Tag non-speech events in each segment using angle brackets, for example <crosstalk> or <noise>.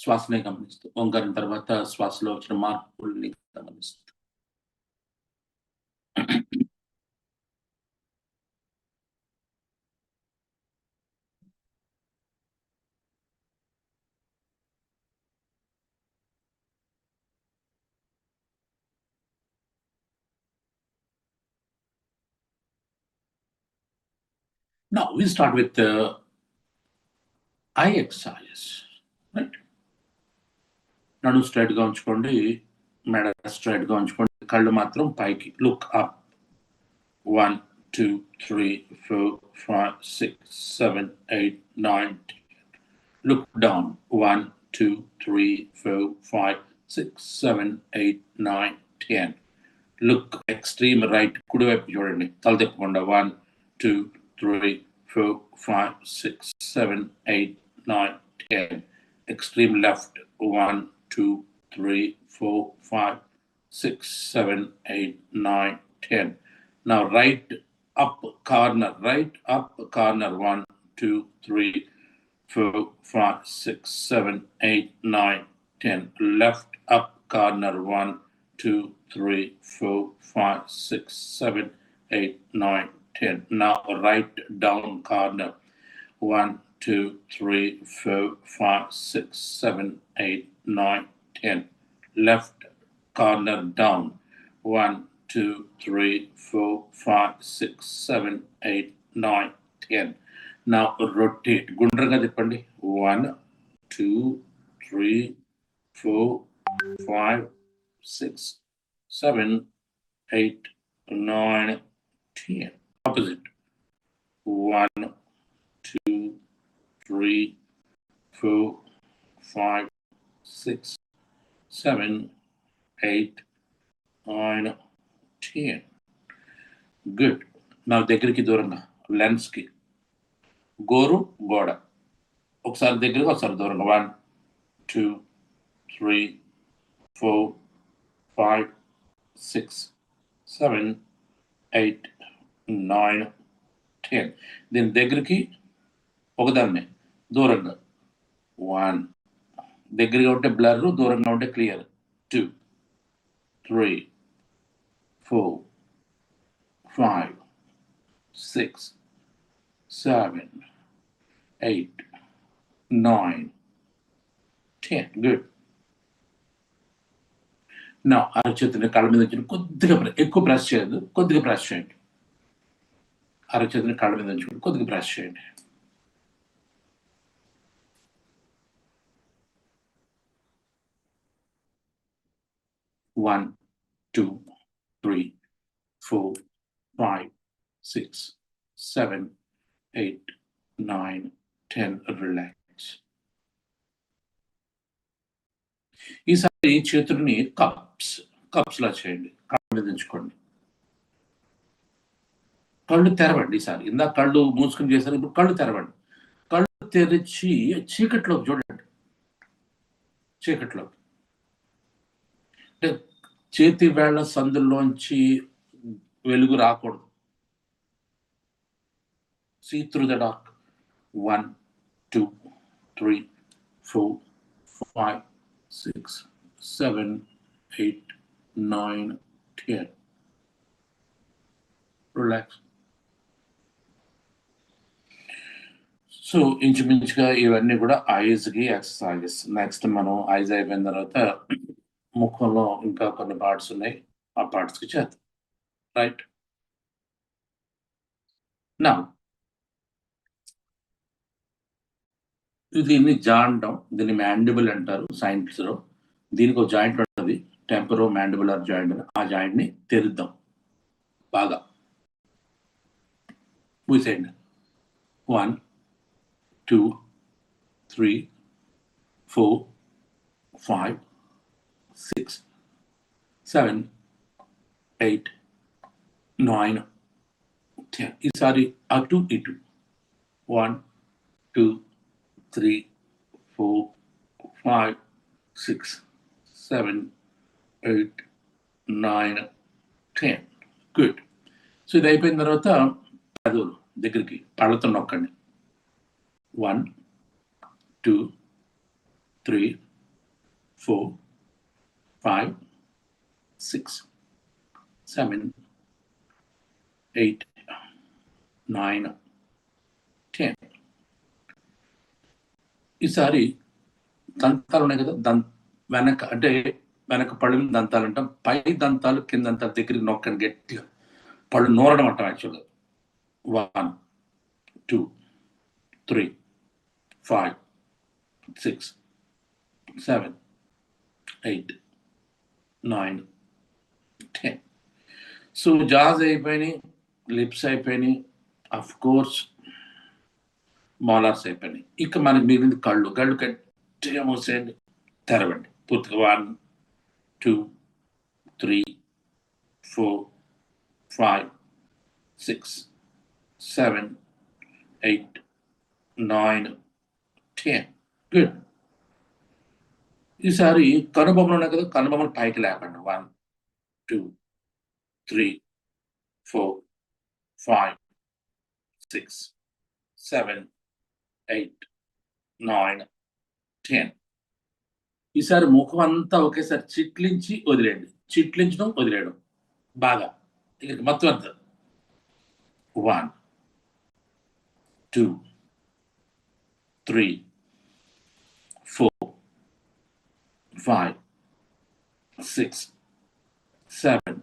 శ్వాసనే గమనిస్తూ ఓంకారం తర్వాత శ్వాసలో వచ్చిన మార్పుల్ని గమనిస్తూ. Now we start with the eye exercises, right? నడు స్ట్రైట్గా ఉంచుకోండి మెడ స్ట్రైట్గా ఉంచుకోండి కళ్ళు మాత్రం పైకి look up one two three four five six seven eight nine look down one two three four five six seven eight nine ten look extreme right కుడివైపు చూడండి తల తిప్పకుండా one two three, four, five, six, seven, eight, nine, ten. Extreme left, one, two, three, four, five, six, seven, eight, nine, ten. Now right up corner, right up corner, one, two, three, four, five, six, seven, eight, nine, ten. Left up corner, one, two, three, four, five, six, seven, eight, nine, 10. Now write down card 1, 2, 3, 4, 5, 6, 7, 8, 9, 10. Left corner down. 1, 2, 3, 4, 5, 6, 7, 8, 9, 10. Now rotate. Gundranga Dipandi. 1, 2, 3, 4, 5, 6, 7, 8, 9, 10. Opposite. One, two, three, four, five, six, seven, eight, nine, ten. Good నా దగ్గరికి దూరంగా లెన్స్కి గోరు గోడ ఒకసారి దగ్గరగా ఒకసారి దూరంగా one two three four five six seven eight nine ten. దీని దగ్గరికి ఒకదాన్ని దూరంగా. వన్. దగ్గరగా ఉంటే బ్లర్ దూరంగా ఉంటే clear. Two. Three. Four. Five. Six. Seven. Eight. Nine. Ten. Good. నా అరచేతిని కళ్ళ మీద వచ్చిన కొద్దిగా ఎక్కువ ప్రెస్ చేయదు కొద్దిగా ప్రెస్ చేయండి. అరచేతిని కాళ్ళ మీద ఉంచుకోండి కొద్దిగా బ్రష్ చేయండి. One two three four five six seven eight nine ten relax ఈసారి చేతుల్ని కప్స్ కప్స్ లా చేయండి. కాళ్ళ మీద ఉంచుకోండి. కళ్ళు తెరవండి ఈసారి. ఇందాక కళ్ళు మూసుకుని చేశారు ఇప్పుడు కళ్ళు తెరవండి. కళ్ళు తెరిచి చీకట్లోకి చూడండి. చీకట్లోకి. అంటే చేతి వేళ్ళ సందుల్లోంచి వెలుగు రాకూడదు. See through the dark one two three four five six seven eight nine ten relax so ఇంచుమించుగా ఇవన్నీ కూడా ఐజ్కి ఎక్సర్సైజెస్ నెక్స్ట్ మనం ఐజ్ అయిపోయిన తర్వాత ముఖంలో ఇంకా కొన్ని పార్ట్స్ ఉన్నాయి. ఆ పార్ట్స్కి చేద్దాం. రైట్ నా దీన్ని జాండం దీన్ని మ్యాండిబుల్ అంటారు సైన్స్ దీనికి ఒక జాయింట్ ఉంటుంది. టెంపరో మ్యాండిబులర్ జాయింట్ ఆ జాయింట్ని తెరుద్దాం. బాగా. పూసేయండి one two three four five six seven eight nine ten ఈసారి అటు ఇటు one two three four five six seven eight nine ten good so ఇది అయిపోయిన తర్వాత పదులు దగ్గరికి పళ్ళతో నొక్కండి. One two three four five six seven eight nine ten ఈసారి దంతాలు ఉన్నాయి కదా దం వెనక అంటే వెనక పళ్ళు దంతాలు అంటాం పై దంతాలు కింద దంతాలు దగ్గరికి నొక్కని గట్టిగా పళ్ళు నూరడం అంటాం యాక్చువల్గా one two three five six seven eight nine ten so jaws అయిపోయినాయి లిప్స్ అయిపోయినాయి అఫ్ కోర్స్ మాలర్స్ అయిపోయినాయి. ఇక మనకి మిగిలింది కళ్ళు. కళ్ళు గట్టిగా మూసేయండి తెరవండి. పూర్తిగా one two three four five six seven eight nine ten good ఈసారి కనుబొమ్మలు ఉన్నాయి కదా కనుబొమ్మలు పైకి లేపండి. One two three four five six seven eight nine ten ఈసారి ముఖం అంతా ఒకేసారి చిట్లించి వదిలేయండి. చిట్లించడం వదిలేయడం. బాగా. ఇక్కడికి మొత్తం అంతా. One two three four five six seven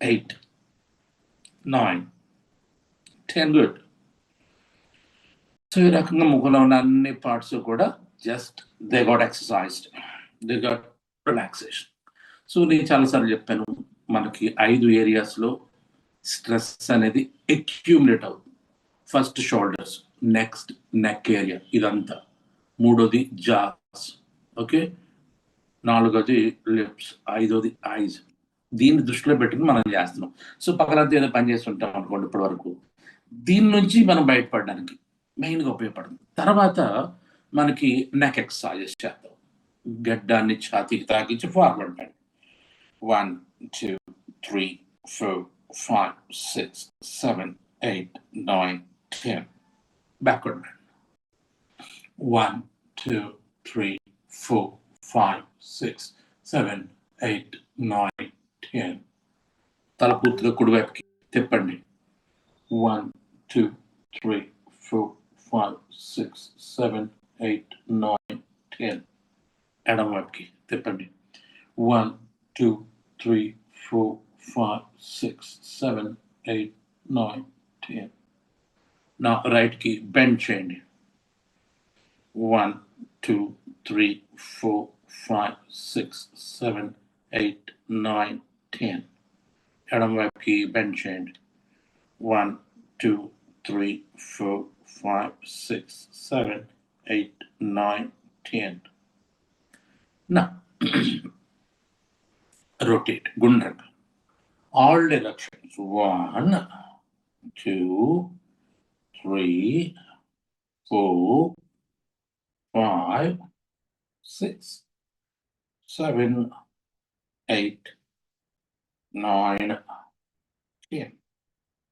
eight nine ten good so ఈ రకంగా ముఖంలో ఉన్న అన్ని పార్ట్స్ కూడా just they got exercised they got relaxation so నేను చాలాసార్లు చెప్పాను మనకి ఐదు ఏరియాస్లో స్ట్రెస్ అనేది ఎక్యూమిలేట్ అవుతుంది. First shoulders next neck area ఇదంతా. మూడోది జాస్ ఓకే నాలుగోది లిప్స్ ఐదోది ఐజ్. దీన్ని దృష్టిలో పెట్టుకుని మనం చేస్తున్నాం. సో పగలంతా ఏదో పని చేస్తుంటాం అనుకోండి ఇప్పటి వరకు దీని నుంచి మనం బయటపడడానికి మెయిన్గా ఉపయోగపడుతుంది. తర్వాత మనకి నెక్ ఎక్సర్సైజెస్ చేద్దాం. గడ్డాన్ని ఛాతీకి తాకించి forward bend one two three four five six seven eight nine ten backward bend one two three four five six seven eight nine ten తల పూర్తిగా కుడివైపుకి తిప్పండి. One two three four five six seven eight nine ten ఎడమ వైపుకి తిప్పండి. One two three four five six seven eight nine ten నా రైట్కి bend చేయండి. One two three four 5, 6, 7, 8, 9, 10. Adam Webke bench One, two, three, four, five, six, seven, eight, nine, ten. 1, 2, 3, 4, 5, 6, 7, 8, 9, 10. Now, <clears throat> rotate. Gundrak. All directions. 1, 2, 3, 4, 5, 6, seven, eight, nine, ten.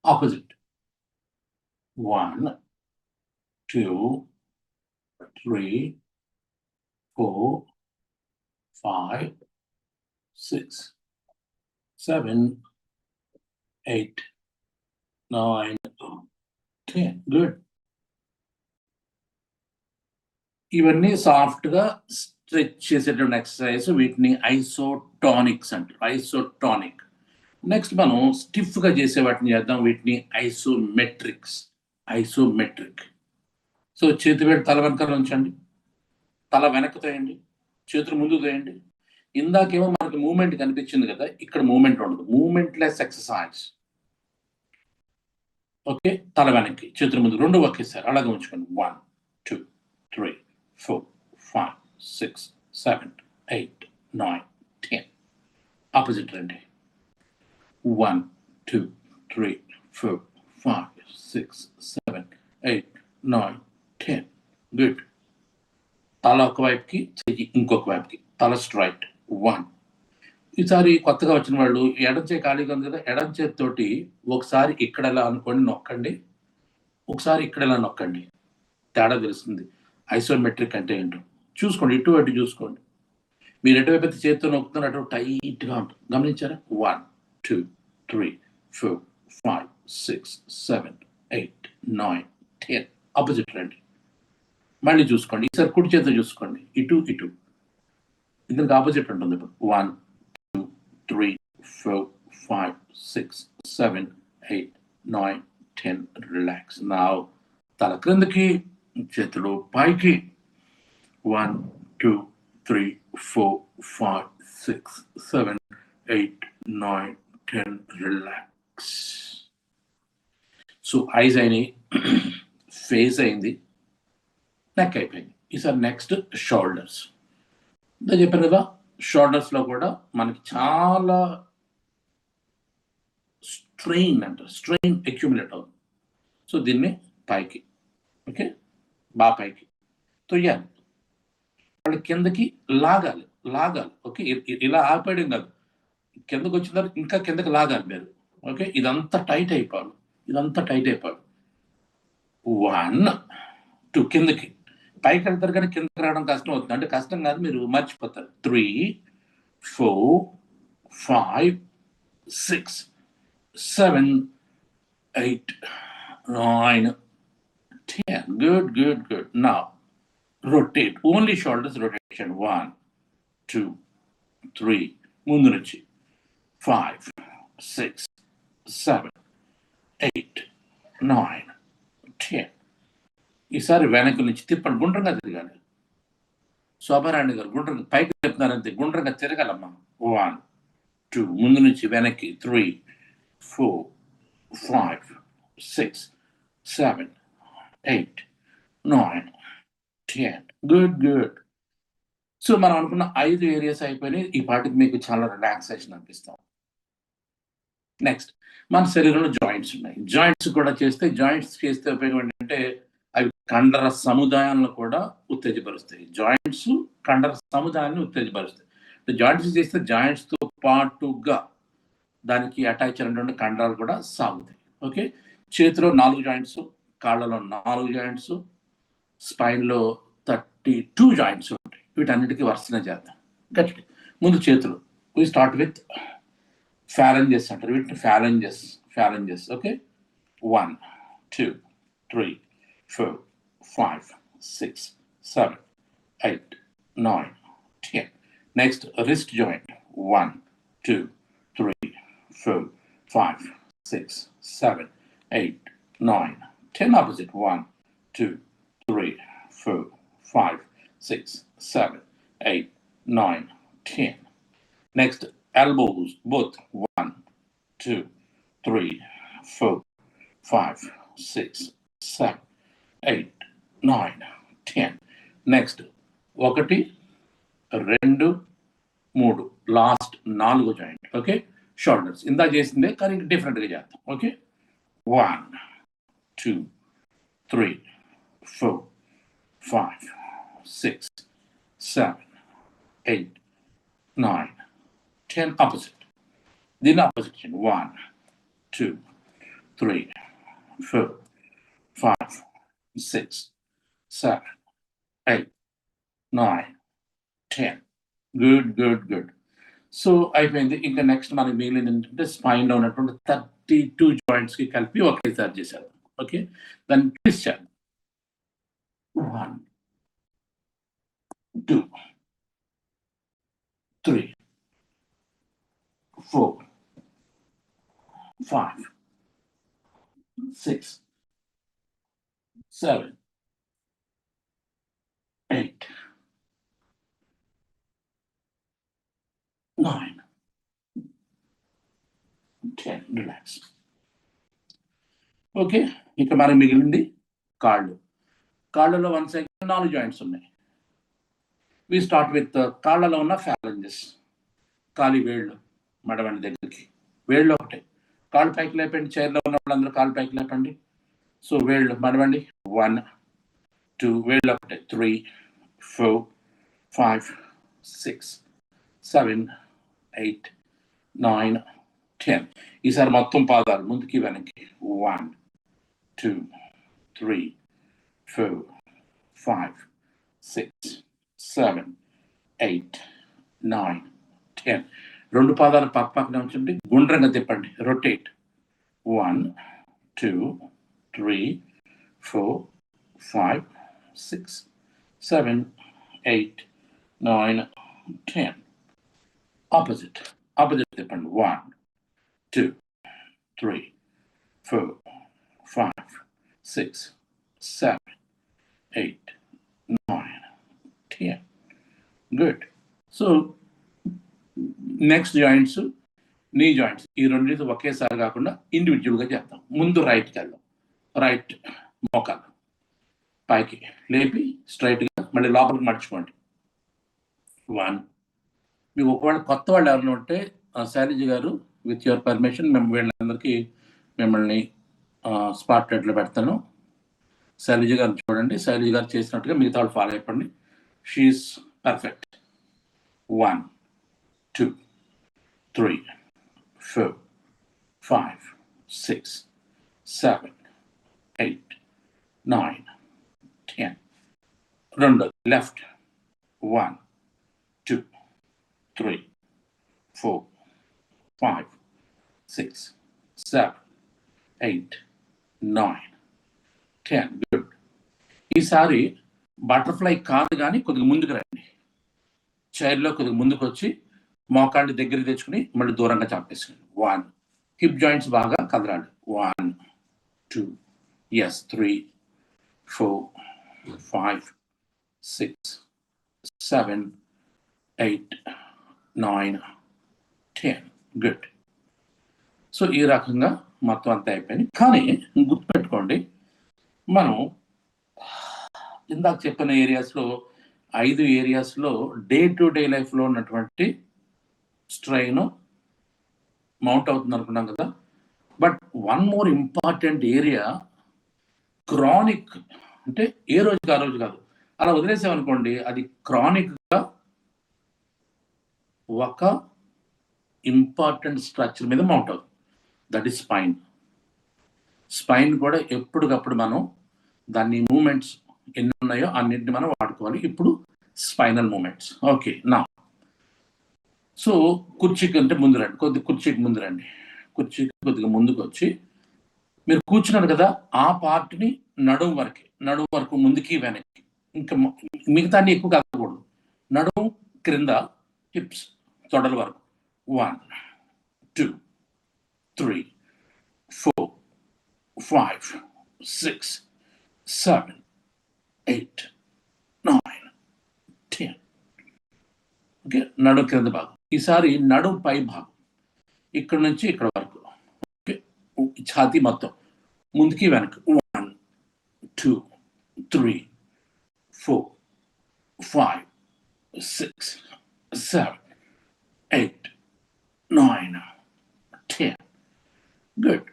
Opposite. One, two, three, four, five, six, seven, eight, nine, ten. Good. ఇవన్నీ సాఫ్ట్గా stretch చేసేటువంటి exercise వీటిని isotonics అంటారు. Isotonic. Next మనం స్టిఫ్గా చేసే వాటిని చేద్దాం. వీటిని ఐసోమెట్రిక్స్. ఐసోమెట్రిక్. సో చేతి వేడి తల వెనక ఉంచండి. తల వెనక్కి తోయండి. చేతులు ముందు తోయండి. ఇందాకేమో మనకి మూమెంట్ కనిపించింది కదా ఇక్కడ మూమెంట్ ఉండదు. మూమెంట్ లెస్ ఎక్సర్సైజ్ ఓకే తల వెనక్కి చేతుల ముందు రెండు ఒకేసారి. అలాగే ఉంచుకోండి. One two three four five six seven eight nine ten opposite రండి one two three four five six seven eight nine ten good తల ఒక వైపుకి చెయ్యి ఇంకొక వైపుకి. తల స్ట్రైట్ వన్ ఈసారి కొత్తగా వచ్చిన వాళ్ళు ఎడం చేయి ఖాళీగా ఉంది కదా ఎడం చేతితోటి ఒకసారి ఇక్కడ ఎలా అనుకోండి నొక్కండి. ఒకసారి ఇక్కడ ఎలా నొక్కండి. తేడా తెలుస్తుంది. ఐసోమెట్రిక్ అంటే ఏంటో. చూసుకోండి ఇటు అటు చూసుకోండి. మీరు ఎటువైపు అయితే చేతితో నొక్కుతున్నారు అటు టైట్గా ఉంటుంది. గమనించారా? One two three four five six seven eight nine ten opposite రండి. మళ్ళీ చూసుకోండి. ఈసారి కుడి చేతితో చూసుకోండి. ఇటు ఇటు. ఇందుకు ఆపోజిట్ ఉంటుంది ఇప్పుడు. One two three four five six seven eight nine ten relax నా తల క్రిందకి చేతులు పైకి. One two three four five six seven eight nine ten relax so eyes అయినాయి ఫేస్ అయింది నెక్ అయిపోయింది ఈసారి నెక్స్ట్ షోల్డర్స్ ఇందా చెప్పాను కదా షోల్డర్స్లో కూడా మనకి చాలా స్ట్రెయిన్ అంటారు. స్ట్రెయిన్ అక్యుములేట్ అవుతుంది. సో దీన్ని పైకి ఓకే బాగా పైకి. తొయ్యాలి వాళ్ళు కిందకి లాగాలి లాగాలి. ఓకే? ఇలా ఆపేయడం కాదు. కిందకి వచ్చిన తర్వాత ఇంకా కిందకి లాగాలి మీరు. ఓకే? ఇదంతా టైట్ అయిపోవాలి. ఇదంతా టైట్ అయిపోవాలి. వన్ టూ కిందకి. పైకి వెళ్తారు కానీ కిందకి రావడం కష్టం అవుతుంది. అంటే కష్టం కాదు మీరు మర్చిపోతారు. Three four five six seven eight nine ten. Good good good. నా rotate only shoulders rotation one two three ముందు నుంచి five six seven eight nine ten ఈసారి వెనక నుంచి తిప్పండి. గుండ్రంగా తిరగాలి. శోభారాణి గారు గుండ్రంగా పైకి చెప్తున్నారంతే గుండ్రంగా తిరగాలమ్మా. వన్ టూ ముందు నుంచి వెనక్కి. Three four five six seven eight nine ten good good so మనం అనుకున్న ఐదు ఏరియాస్ అయిపోయినాయి. ఈ పాటికి మీకు చాలా రిలాక్సేషన్ అనిపిస్తాం. నెక్స్ట్ మన శరీరంలో జాయింట్స్ ఉన్నాయి. జాయింట్స్ కూడా చేస్తే జాయింట్స్ చేస్తే ఉపయోగం ఏంటంటే అవి కండర సముదాయాలను కూడా ఉత్తేజపరుస్తాయి. జాయింట్స్ కండర సముదాయాన్ని ఉత్తేజపరుస్తాయి. జాయింట్స్ చేస్తే జాయింట్స్తో పాటుగా దానికి అటాచ్ అయినటువంటి కండరాలు కూడా సాగుతాయి. ఓకే చేతిలో నాలుగు జాయింట్స్ కాళ్ళలో నాలుగు జాయింట్స్ స్పైన్లో థర్టీ టూ జాయింట్స్ ఉంటాయి. వీటన్నిటికీ వరుసనే చేద్దాం. గట్టి ముందు చేతులు. వీ స్టార్ట్ విత్ ఫ్యాలెంజెస్ అంటారు. వీటిని phalanges phalanges okay one two three four five six seven eight nine ten next wrist joint one two three four five six seven eight nine ten opposite one two four, five, six, seven, eight, nine, ten. Next, elbows, both one, two, three, four, five, six, seven, eight, nine, ten. Next, ఒకటి రెండు మూడు last నాలుగు joint okay shoulders ఇందా చేసిందే కానీ డిఫరెంట్గా చేద్దాం okay one two three four five, six, seven, eight, nine, ten. Opposite. Then opposite. One, two, three, four, five, six, seven, eight, nine, ten. Good, good, good. So I find the in the next one and in the spine down at 32 joints. Okay, then twist chart. One, two, three, four, five, six, seven, eight, nine, ten. Relax. Okay ఇక మరి మిగిలింది కాళ్ళు కాళ్ళలో one second నాలుగు joints ఉన్నాయి. We start with కాళ్ళలో ఉన్న ఫ్యాలెంజెస్ కాలి వేళ్ళు మడవండి దగ్గరికి. వేళ్ళు ఒకటే. కాళ్ళు పైకి లేపండి చైర్లో ఉన్న వాళ్ళందరూ కాళ్ళు పైకి లేపండి. సో వేళ్ళు మడవండి. వన్ టూ వేళ్ళు ఒకటే. Three four five six seven eight nine ten ఈసారి మొత్తం పాదాలు ముందుకి వెనక్కి. One two three four five six seven eight nine ten రెండు పాదాలు పక్క పక్కన ఉంచండి. గుండ్రంగా తిప్పండి. Rotate one two three four five six seven eight nine ten opposite opposite తిప్పండి. One two three four five six seven eight nine, ten. Good so next joints knee joints ఈ రెండింటి ఒకేసారి కాకుండా ఇండివిజువల్గా చేద్దాం. ముందు రైట్కి వెళ్దాం. రైట్ మోకాలు. పైకి లేపి స్ట్రైట్గా మళ్ళీ లోపలికి మర్చుకోండి వన్ మీకు ఒకవేళ కొత్త వాళ్ళు ఎవరైనా ఉంటే ఆ, గారు విత్ యువర్ పర్మిషన్ మేము వీళ్ళందరికీ మిమ్మల్ని స్పాట్ రేట్లో పెడతాను. శైలజ గారిని చూడండి శైలజ గారు చేసినట్టుగా మిగతా వాళ్ళు ఫాలో అయిపోండి she's perfect one two, three, four, five, six, seven, eight, nine, ten. Runda left. One, two, three, four, five, six, seven, eight, nine, ten. ఈసారి బటర్ఫ్లై కాదు కానీ కొద్దిగా ముందుకు రండి. చైర్లో కొద్దిగా ముందుకు వచ్చి మోకాళ్ళు దగ్గర తెచ్చుకుని మళ్ళీ దూరంగా చంపేసుకోండి వన్ హిప్ జాయింట్స్ బాగా కదలాలి. One two yes three four five six seven eight nine ten good so ఈ రకంగా మొత్తం అంతా అయిపోయింది. కానీ గుర్తుపెట్టుకోండి మనం ఇందాక చెప్పిన ఏరియాస్లో ఐదు ఏరియాస్లో డే టు డే లైఫ్లో ఉన్నటువంటి స్ట్రైన్ మౌంట్ అవుతుంది అనుకున్నాం కదా. But one more important area chronic అంటే ఏ రోజుకి ఆ రోజు కాదు. అలా వదిలేసామనుకోండి అది క్రానిక్గా ఒక ఇంపార్టెంట్ స్ట్రక్చర్ మీద మౌంట్ అవుతుంది. That is spine. స్పైన్ కూడా ఎప్పటికప్పుడు మనం దాన్ని మూమెంట్స్ ఎన్ని ఉన్నాయో అన్నింటిని మనం వాడుకోవాలి. ఇప్పుడు స్పైనల్ మూమెంట్స్. ఓకే నా. సో కుర్చీకి అంటే ముందు రండి. కొద్ది కుర్చీకి ముందు రండి. కుర్చీకి కొద్దిగా ముందుకు వచ్చి మీరు కూర్చున్నారు కదా ఆ పార్ట్ని నడుము వరకు నడుము వరకు ముందుకి వెనక్కి. ఇంకా మిగతాన్ని మిగతా ఎక్కువ కాకూడదు. నడుము క్రింద హిప్స్ తొడల వరకు. One two three four five six seven eight nine ten okay నడు క్రింద భాగం. ఈసారి నడు పై భాగం. ఇక్కడ నుంచి ఇక్కడ వరకు. ఓకే ఛాతీ మొత్తం. ముందుకి వెనక్కి. One two three four five six seven eight nine ten good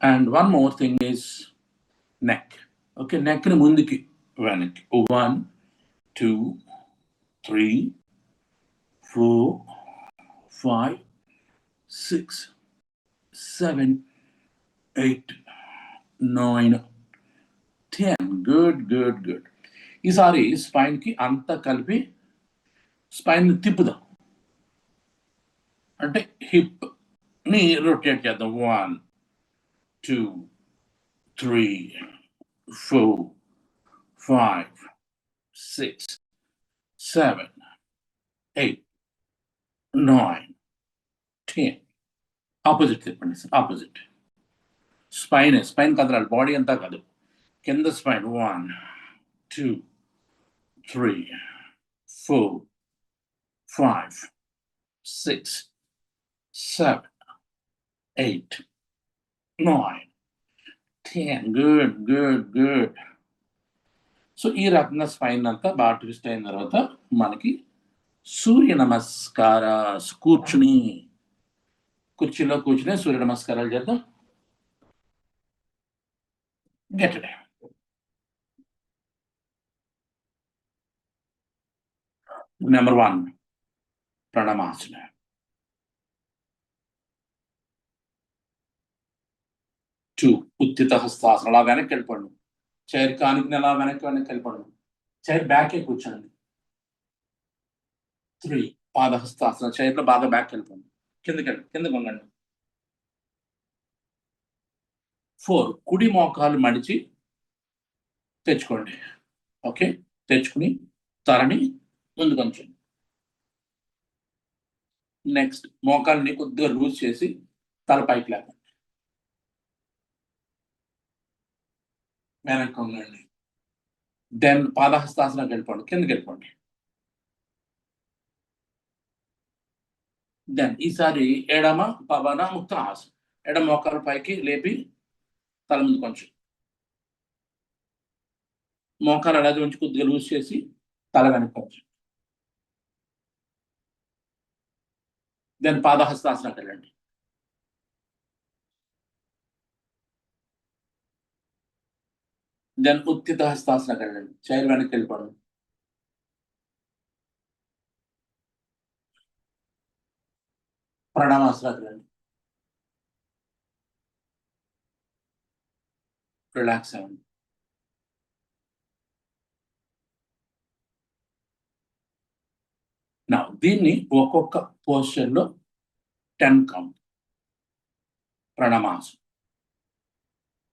and one more thing is neck okay నెక్ని ముందుకి. వెనక్కి. One two three four five six seven eight nine ten good good good ఈసారి స్పైన్కి అంతా కలిపి spine తిప్పుదాం. అంటే హిప్ని rotate చేద్దాం. One two three four five six seven eight nine ten opposite తిప్పండి ఆపోజిట్ స్పైన్ స్పైన్ కదలాలి బాడీ అంతా కాదు కింద spine one two three four five six seven eight nine ten good good good so ఈ రత్న spine అంతా బాగా twist అయిన తర్వాత మనకి సూర్య నమస్కార కూర్చుని కుర్చీలో కూర్చుని సూర్య నమస్కారాలు చేద్దాం. Get number one pranamasana two utthita hastasana అలా వెనక్కి వెళ్ళిపోండి. చైర్ కానికి అలా వెనక్కి వెనక్కి వెళ్ళిపోవడం చైర్ బ్యాకే కూర్చోండి. త్రీ పాదహస్తాసన చైర్లో బాగా బ్యాక్ వెళ్ళిపోండి. కిందకి కిందకు కిందకి ఉండండి ఫోర్ కుడి మోకాలు మడిచి తెచ్చుకోండి. ఓకే? తెచ్చుకుని తరని ముందుకు ఉంచండి నెక్స్ట్ మోకాల్ని కొద్దిగా లూజ్ చేసి తల పైకి లేపండి. వెనక్కి ఉండండి దెన్ పాదహస్తాసనకి వెళ్ళిపోండి కిందకి వెళ్ళిపోండి దెన్ ఈసారి ఎడమ పవన ముక్త ఆసనం. ఎడమ మోకాల పైకి లేపి తల ముందు కొంచెం. మోకాలు అలాగే ఉంచి కొద్దిగా లూజ్ చేసి తల వెనక్కి కొంచెం. దెన్ పాదహస్తాసనకి వెళ్ళండి దెన్ ఉత్తిత హస్తాసనకి వెళ్ళండి చైర్ వెనక్కి వెళ్ళిపోండి ప్రణామాసనకి వెళ్ళండి రిలాక్స్ అవ్వండి నా దీన్ని ఒక్కొక్క పోస్టర్లో ten count pranamasana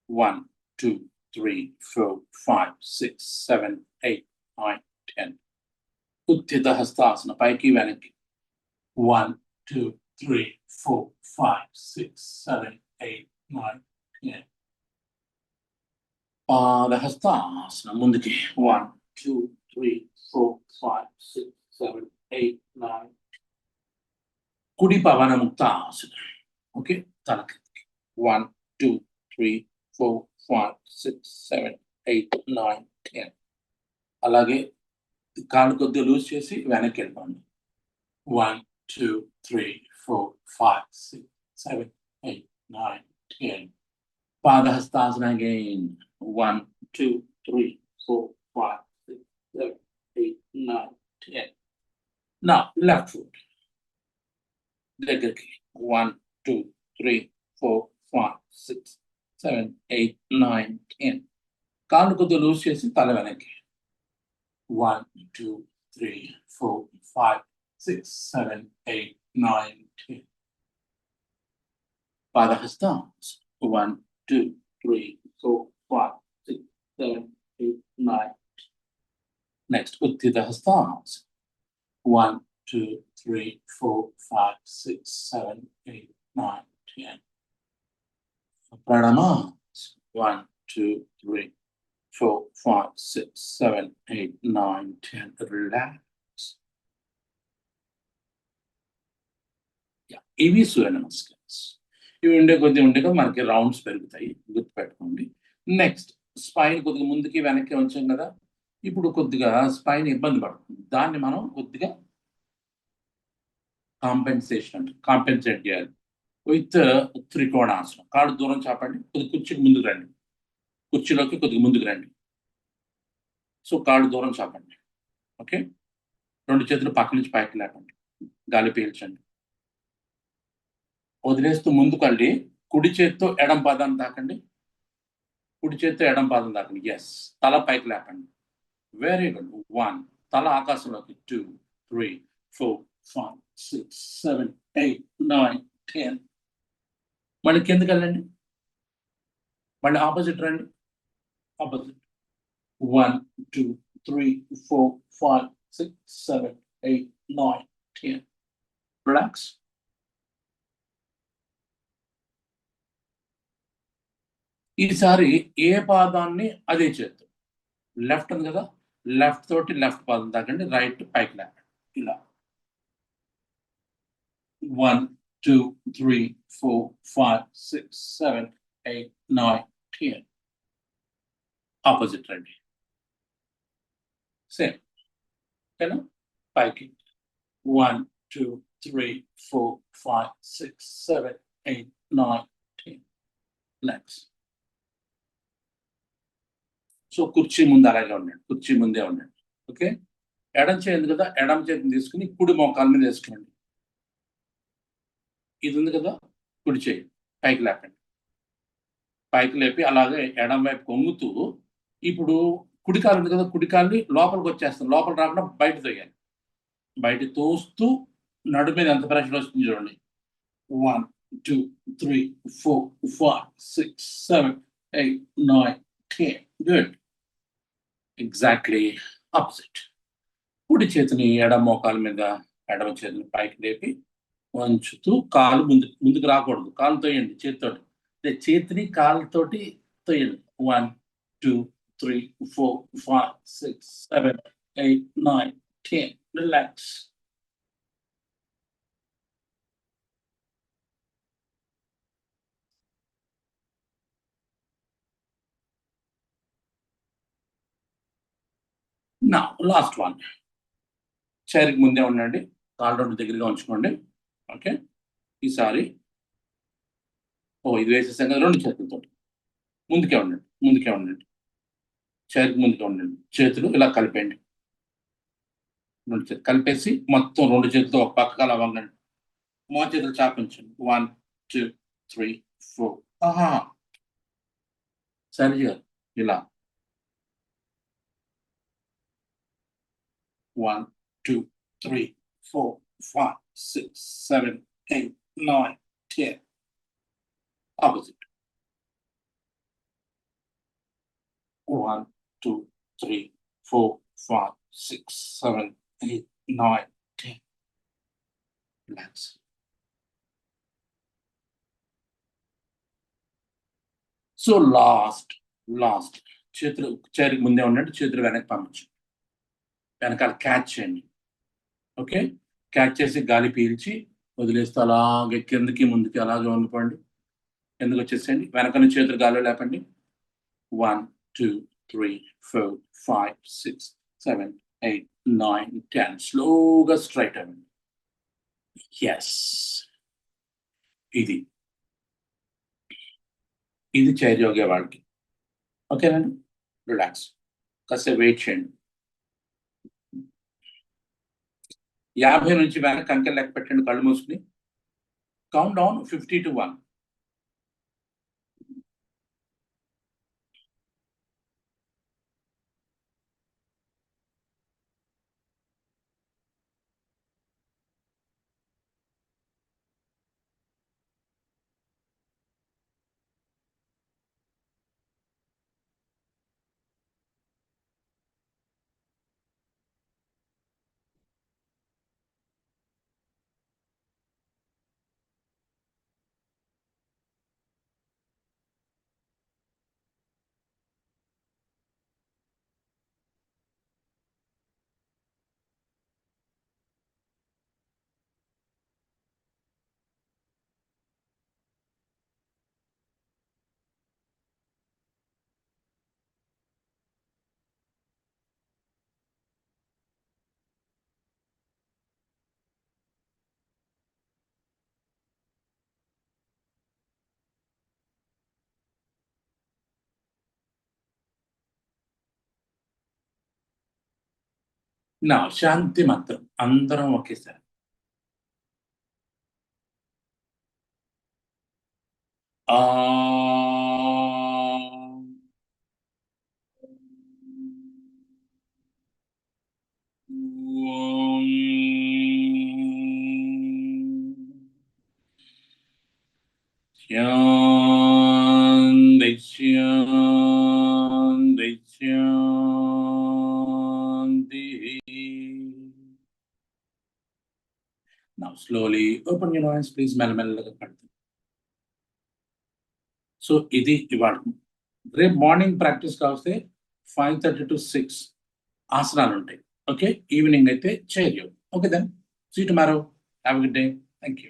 one two three, four, five, six, seven, eight, nine, ten. Uttita Hastasana, Paiki Venaki. One, two, three, four, five, six, seven, eight, nine, ten. Padahastasana, Mundaki. One, two, three, four, five, six, seven, eight, nine. Kudi Pavana Muktasana. Okay, Tanakatki. One, two, three, four, five six seven eight nine ten అలాగే కాళ్ళు కొద్దిగా loose చేసి వెనక్కి వెళ్ళిపోండి one two three four five six seven eight nine ten padahastasana again one, two, three, four, five, six, seven, eight, nine, ten. Now, left foot. దగ్గరికి. One two three four five six seven eight nine ten కాళ్ళు కొద్దిగా loose చేసి తల వెనక్కి one two three four five six seven eight nine ten పాదహస్తం one two three four five six seven eight nine next ఉత్తిత హస్తం one two, three, four, five, six, seven, eight, nine, ten. Pranama. One, two, three, four, five, six, seven, eight, nine, ten. Relax. Yeah, ఇవి సూర్య నమస్కారం ఇవి ఉండే కొద్ది ఉండేగా మనకి rounds పెరుగుతాయి గుర్తుపెట్టుకోండి next spine కొద్దిగా ముందుకి వెనక్కి ఉంచాం కదా ఇప్పుడు కొద్దిగా స్పైన్ ఇబ్బంది పడుతుంది దాన్ని మనం కొద్దిగా కాంపెన్సేషన్ అంటే కాంపెన్సేట్ చేయాలి విత్ త్రికోణాసనం కాడు దూరం చాపండి కొద్ది కుర్చీకి ముందుకు రండి. కుర్చీలోకి కొద్దిగా ముందుకు రండి. సో కాడు దూరం చాపండి. ఓకే? రెండు చేతులు పక్క నుంచి పైకి లేపండి. గాలి పీల్చండి. వదిలేస్తూ ముందుకు కుడి చేత్తో ఎడం పాదాన్ని తాకండి. కుడి చేత్తో ఎడం పాదం తాకండి. ఎస్ తల పైకి లేపండి. వెరీ గుడ్ వన్ తల ఆకాశంలోకి. Two three four five six seven eight nine ten మళ్ళీ కిందకి వెళ్ళండి. మళ్ళీ ఆపోజిట్ రండి. Opposite. One two three four five six seven eight nine ten relax ఈసారి ఏ పాదాన్ని అదే చేద్దాం. లెఫ్ట్ ఉంది కదా? లెఫ్ట్ తోటి లెఫ్ట్ పాదం తాకండి. రైట్ పైకి లేకండి ఇలా. One two three four five six seven eight nine ten opposite రండి సేమ్ ఓకేనా పైకి one two three four five six seven eight nine ten next so కుర్చీ ముందు అలాగే ఉండండి కుర్చీ ముందే ఉండండి ఓకే ఎడం చేయండి కదా ఎడమ చేతిని తీసుకుని కుడి మోకాల మీద వేసుకోండి ఇది ఉంది కదా కుడి చేయి పైకి లేపండి. పైకి లేపి అలాగే ఎడం వైపు కొంగుతూ ఇప్పుడు కుడికాలు ఉంది కదా కుడికాల్ని లోపలికి వచ్చేస్తాం. లోపల రాకుండా బయట తోయాలి. బయట తోస్తూ నడు మీద ఎంత ప్రెషర్ వస్తుంది చూడండి. One two three four five six seven eight nine ten good exactly opposite కుడి చేతిని ఎడమ మోకాల మీద ఎడమ చేతిని పైకి లేపి వంచుతూ కాలు ముందు ముందుకు రాకూడదు. కాలు తోయండి చేతితో చేతిని కాలుతోటి తోయండి. One two three four five six seven eight nine ten relax నా లాస్ట్ వన్ చైర్కి ముందే ఉండండి. కాలు రెండు దగ్గరగా ఉంచుకోండి. ఓకే. ఈసారి. ఓ ఇది వేసేసాం కదా రెండు చేతులతో. ముందుకే ఉండండి ముందుకే ఉండండి. చేతికి ముందుకే ఉండండి. చేతులు ఇలా కలిపేయండి. రెండు చేతులు కలిపేసి మొత్తం రెండు చేతులతో ఒక పక్కకు అలా వంగండి. మో చేతులు చాపించండి. వన్ టూ త్రీ ఫోర్ ఆహా! సరిగా ఇలా. One two three four five six, seven, eight, nine, ten. Opposite. One, two, three, four, five, six, seven, eight, nine, ten. Relax. So last, last. Chetra chair Mundi on it, Chetra Venak Pamachi. Venakal. Okay? Catch చేసి గాలి పీల్చి వదిలేస్తే అలాగే కిందకి ముందుకి అలాగే వంగిపోండి. కిందకి వచ్చేసేయండి. వెనక నుంచి చేతులు గాలి లేపండి. One two three four five six seven eight nine ten స్లోగా స్ట్రైట్ అవ్వండి ఎస్ ఇది. ఇది చైర్యోగే వాళ్ళకి. ఓకేనండి రిలాక్స్ కాసేపు వెయిట్ చేయండి. యాభై నుంచి వెనక్కి అంకెలు లెక్క పెట్టండి కళ్ళు మూసుకుని. Count down fifty to one నా శాంతి మంత్రం అందరం ఒకేసారి ఆ శాంతి శాంతి శాంతి Now. Slowly open your eyes, please. మెల్లమెల్లగా పడుతుంది సో ఇది ఇవాళ. రేపు మార్నింగ్ ప్రాక్టీస్ కావస్తే ఫైవ్ థర్టీ టు సిక్స్ ఆసనాలు ఉంటాయి ఓకే ఈవినింగ్ అయితే చేయలేవు. Okay then see tomorrow have good day thank you